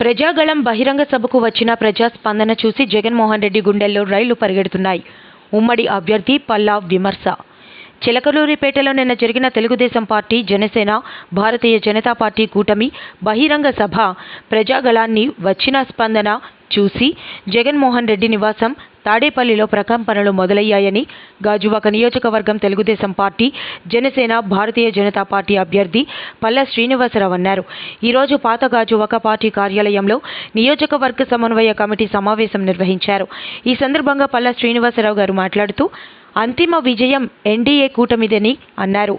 ప్రజాగళం బహిరంగ సభకు వచ్చిన ప్రజాస్పందన చూసి జగన్మోహన్ రెడ్డి గుండెల్లో రైళ్ళు పరిగెడుతున్నాయి. ఉమ్మడి అభ్యర్థి పల్లా విమర్శ. చిలకలూరిపేటలో నిన్న జరిగిన తెలుగుదేశం పార్టీ జనసేన భారతీయ జనతా పార్టీ కూటమి బహిరంగ సభ ప్రజాగళాన్ని వచ్చిన స్పందన చూసి జగన్మోహన్ రెడ్డి నివాసం తాడేపల్లిలో ప్రకంపనలు మొదలయ్యాయని గాజువాక నియోజకవర్గం తెలుగుదేశం పార్టీ జనసేన భారతీయ జనతా పార్టీ అభ్యర్థి పల్ల శ్రీనివాసరావు అన్నారు. ఈరోజు పాత గాజువాక పార్టీ కార్యాలయంలో నియోజకవర్గ సమన్వయ కమిటీ సమావేశం నిర్వహించారు. ఈ సందర్భంగా పల్ల శ్రీనివాసరావు గారు మాట్లాడుతూ అంతిమ విజయం ఎన్డీఏ కూటమిదని అన్నారు.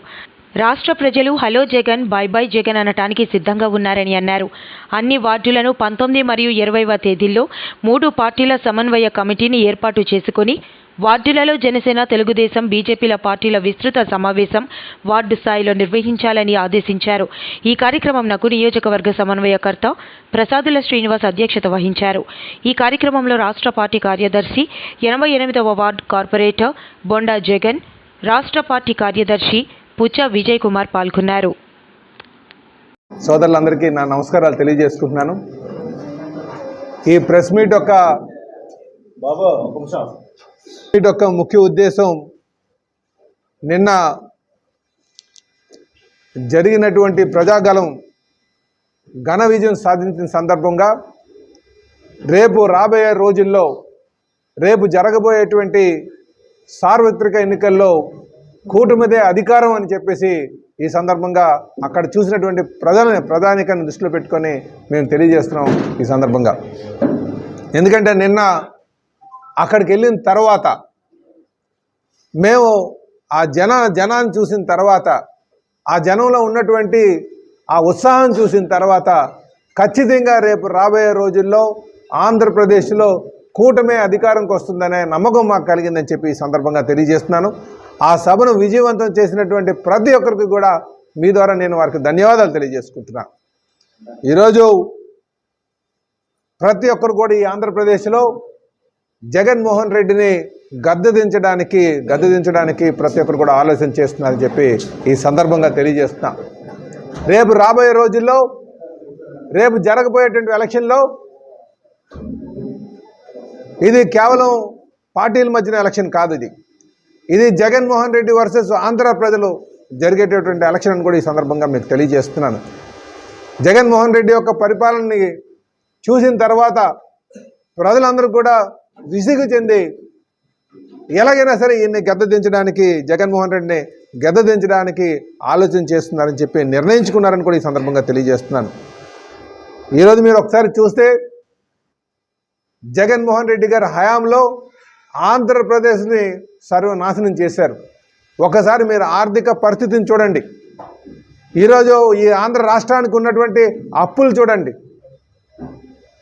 రాష్ట్ర ప్రజలు hello Jagan bye bye Jagan అనటానికి సిద్ధంగా ఉన్నారని అన్నారు. అన్ని వార్డులను పంతొమ్మిది మరియు ఇరవైవ తేదీల్లో మూడు పార్టీల సమన్వయ కమిటీని ఏర్పాటు చేసుకుని వార్డులలో జనసేన తెలుగుదేశం బీజేపీల పార్టీల విస్తృత సమావేశం వార్డు స్థాయిలో నిర్వహించాలని ఆదేశించారు. ఈ కార్యక్రమంనకు నియోజకవర్గ సమన్వయకర్త ప్రసాదుల శ్రీనివాస్ అధ్యక్షత వహించారు. ఈ కార్యక్రమంలో రాష్ట్ర పార్టీ కార్యదర్శి ఎనభై ఎనిమిదవ వార్డు కార్పొరేటర్ బొండా జగన్ రాష్ట్ర పార్టీ కార్యదర్శి పుచ్చ విజయ్ కుమార్ పాల్గొన్నారు. సోదరులందరికీ నా నమస్కారాలు తెలియజేసుకుంటున్నాను. ఈ ప్రెస్ మీట్ యొక్క మీట్ యొక్క ముఖ్య ఉద్దేశం నిన్న జరిగినటువంటి ప్రజాగలం ఘన విజయం సాధించిన సందర్భంగా రేపు రాబోయే రోజుల్లో రేపు జరగబోయేటువంటి సార్వత్రిక ఎన్నికల్లో కూటమిదే అధికారం అని చెప్పేసి ఈ సందర్భంగా అక్కడ చూసినటువంటి ప్రజలని ప్రధానికాన్ని దృష్టిలో పెట్టుకొని మేము తెలియజేస్తున్నాం ఈ సందర్భంగా. ఎందుకంటే నిన్న అక్కడికి వెళ్ళిన తర్వాత మేము ఆ జన జనాన్ని చూసిన తర్వాత ఆ జనంలో ఉన్నటువంటి ఆ ఉత్సాహం చూసిన తర్వాత ఖచ్చితంగా రేపు రాబోయే రోజుల్లో ఆంధ్రప్రదేశ్లో కూటమే అధికారంకి వస్తుందనే నమ్మకం మాకు కలిగిందని చెప్పి ఈ సందర్భంగా తెలియజేస్తున్నాను. ఆ సభను విజయవంతం చేసినటువంటి ప్రతి ఒక్కరికి కూడా మీ ద్వారా నేను వారికి ధన్యవాదాలు తెలియజేసుకుంటున్నాను ఈరోజు ప్రతి ఒక్కరు కూడా ఈ ఆంధ్రప్రదేశ్లో జగన్మోహన్ రెడ్డిని గద్దెదించడానికి దించడానికి దించడానికి ప్రతి ఒక్కరు కూడా ఆలోచన చేస్తున్నారని చెప్పి ఈ సందర్భంగా తెలియజేస్తున్నా. రేపు రాబోయే రోజుల్లో రేపు జరగబోయేటువంటి ఎలక్షన్లో ఇది కేవలం పార్టీల మధ్యన ఎలక్షన్ కాదు ఇది. ఇది జగన్మోహన్ రెడ్డి వర్సెస్ ఆంధ్ర ప్రజలు జరిగేటటువంటి ఎలక్షన్ అని కూడా ఈ సందర్భంగా మీకు తెలియజేస్తున్నాను. జగన్మోహన్ రెడ్డి యొక్క పరిపాలనని చూసిన తర్వాత ప్రజలందరూ కూడా విసుగు చెంది ఎలాగైనా సరే ఈయన్ని గద్ద దించడానికి జగన్మోహన్ రెడ్డిని గద్ద దించడానికి ఆలోచన చేస్తున్నారని చెప్పి నిర్ణయించుకున్నారని కూడా ఈ సందర్భంగా తెలియజేస్తున్నాను. ఈరోజు మీరు ఒకసారి చూస్తే జగన్మోహన్ రెడ్డి గారి హయాంలో ఆంధ్రప్రదేశ్ని సర్వనాశనం చేశారు. ఒకసారి మీరు ఆర్థిక పరిస్థితిని చూడండి. ఈరోజు ఈ ఆంధ్ర రాష్ట్రానికి ఉన్నటువంటి అప్పులు చూడండి.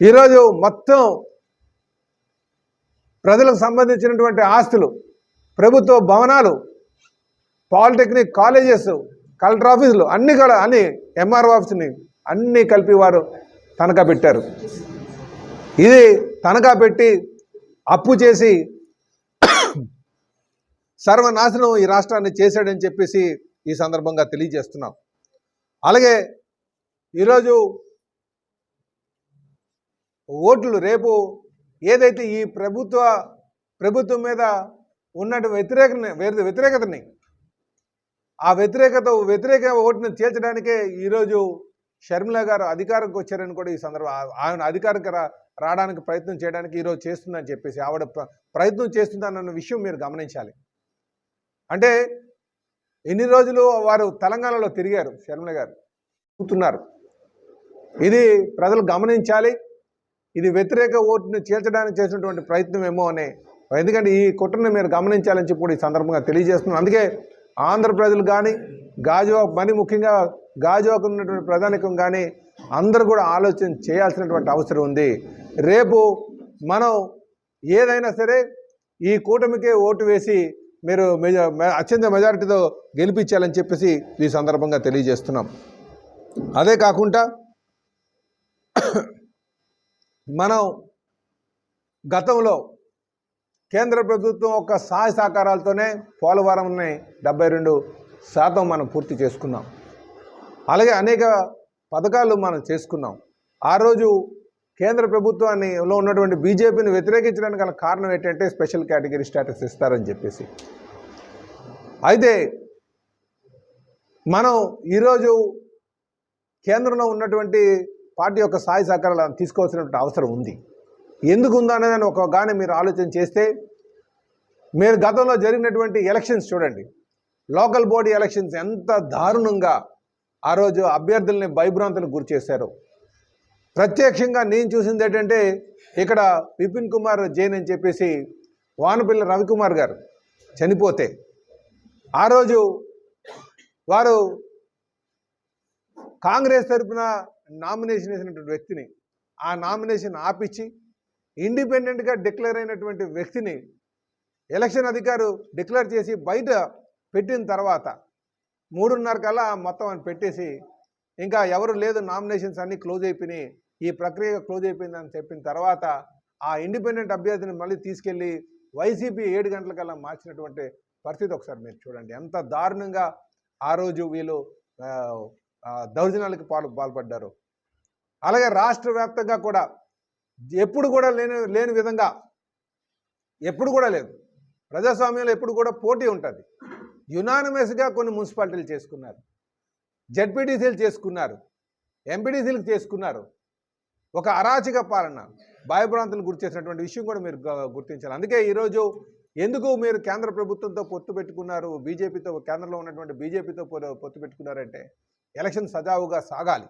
ఈరోజు మొత్తం ప్రజలకు సంబంధించినటువంటి ఆస్తులు ప్రభుత్వ భవనాలు పాలిటెక్నిక్ కాలేజెస్ కలెక్టర్ ఆఫీసులు అన్ని కూడా అన్ని ఎంఆర్ఓ ఆఫీస్ని అన్నీ కలిపి వారు తనఖా పెట్టారు. ఇది తనఖా పెట్టి అప్పు చేసి సర్వనాశనం ఈ రాష్ట్రాన్ని చేశాడని చెప్పేసి ఈ సందర్భంగా తెలియజేస్తున్నాం. అలాగే ఈరోజు ఓట్లు రేపు ఏదైతే ఈ ప్రభుత్వ ప్రభుత్వం మీద ఉన్నటు వ్యతిరేక వ్యతిరేకతని ఆ వ్యతిరేకత వ్యతిరేక ఓటుని తీర్చడానికే ఈరోజు షర్మిల గారు అధికారంకి వచ్చారని కూడా ఈ సందర్భం ఆయన అధికారికి రావడానికి ప్రయత్నం చేయడానికి ఈరోజు చేస్తుందని చెప్పేసి ఆవిడ ప్ర- ప్రయత్నం చేస్తుందన్న విషయం మీరు గమనించాలి. అంటే ఎన్ని రోజులు వారు తెలంగాణలో తిరిగారు షర్మిల గారు? చూస్తున్నారు ఇది ప్రజలు గమనించాలి. ఇది వ్యతిరేక ఓటుని చేర్చడానికి చేసినటువంటి ప్రయత్నం ఏమో అని. ఎందుకంటే ఈ కుట్రని మీరు గమనించాలని చెప్పి ఈ సందర్భంగా తెలియజేస్తున్నాను అందుకే ఆంధ్ర ప్రజలు కానీ గాజువాక్ మరి ముఖ్యంగా గాజువాకు ఉన్నటువంటి ప్రధానికం కానీ అందరూ కూడా ఆలోచన చేయాల్సినటువంటి అవసరం ఉంది. రేపు మనం ఏదైనా సరే ఈ కూటమికే ఓటు వేసి మీరు మెజ మె- అత్యంత మెజారిటీతో గెలిపించాలని చెప్పేసి ఈ సందర్భంగా తెలియజేస్తున్నాం. అదే కాకుండా మనం గతంలో కేంద్ర ప్రభుత్వం యొక్క సహాయ సహకారాలతోనే పోలవరంని డెబ్బై రెండు శాతం మనం పూర్తి చేసుకున్నాం. అలాగే అనేక పథకాలు మనం చేసుకున్నాం. ఆ రోజు కేంద్ర ప్రభుత్వాన్ని లో ఉన్నటువంటి బీజేపీని వ్యతిరేకించడానికి గల కారణం ఏంటంటే స్పెషల్ కేటగిరీ స్టేటస్ ఇస్తారని చెప్పేసి. అయితే మనం ఈరోజు కేంద్రంలో ఉన్నటువంటి పార్టీ యొక్క సాయి సహకారాలు తీసుకోవాల్సినటువంటి అవసరం ఉంది. ఎందుకు ఉందా ఒకగానే ఒక మీరు ఆలోచన చేస్తే మీరు గతంలో జరిగినటువంటి ఎలక్షన్స్ చూడండి. లోకల్ బాడీ ఎలక్షన్స్ ఎంత దారుణంగా ఆ రోజు అభ్యర్థుల్ని భయభ్రాంతులకు గురి చేశారు ప్రత్యక్షంగా నేను చూసింది ఏంటంటే ఇక్కడ విపిన్ కుమార్ జైన్ అని చెప్పేసి వానపిల్ల రవికుమార్ గారు చనిపోతే ఆ రోజు వారు కాంగ్రెస్ తరపున నామినేషన్ వేసినటువంటి వ్యక్తిని ఆ నామినేషన్ ఆపిచ్చి ఇండిపెండెంట్గా డిక్లేర్ అయినటువంటి వ్యక్తిని ఎలక్షన్ అధికారు డిక్లేర్ చేసి బయట పెట్టిన తర్వాత మూడున్నర కల్లా మొత్తం అని పెట్టేసి ఇంకా ఎవరు లేదు నామినేషన్స్ అన్నీ క్లోజ్ అయిపోయినాయి. ఈ ప్రక్రియ క్లోజ్ అయిపోయిందని చెప్పిన తర్వాత ఆ ఇండిపెండెంట్ అభ్యర్థిని మళ్ళీ తీసుకెళ్ళి వైసీపీ ఏడు గంటలకల్లా మార్చినటువంటి పరిస్థితి ఒకసారి మీరు చూడండి. ఎంత దారుణంగా ఆ రోజు వీళ్ళు దౌర్జన్యాలకు పాలు పాల్పడ్డారు. అలాగే రాష్ట్ర వ్యాప్తంగా కూడా ఎప్పుడు కూడా లేని లేని విధంగా ఎప్పుడు కూడా లేదు. ప్రజాస్వామ్యంలో ఎప్పుడు కూడా పోటీ ఉంటుంది. యునానిమస్గా కొన్ని మున్సిపాలిటీలు చేసుకున్నారు. జడ్పీటీసీలు చేసుకున్నారు ఎంపీటీసీలు చేసుకున్నారు. ఒక అరాచక పాలన భయభ్రాంతులు గురి చేసినటువంటి విషయం కూడా మీరు గుర్తించాలి. అందుకే ఈరోజు ఎందుకు మీరు కేంద్ర ప్రభుత్వంతో పొత్తు పెట్టుకున్నారు బీజేపీతో కేంద్రంలో ఉన్నటువంటి బీజేపీతో పొత్తు పెట్టుకున్నారంటే ఎలక్షన్ సజావుగా సాగాలి.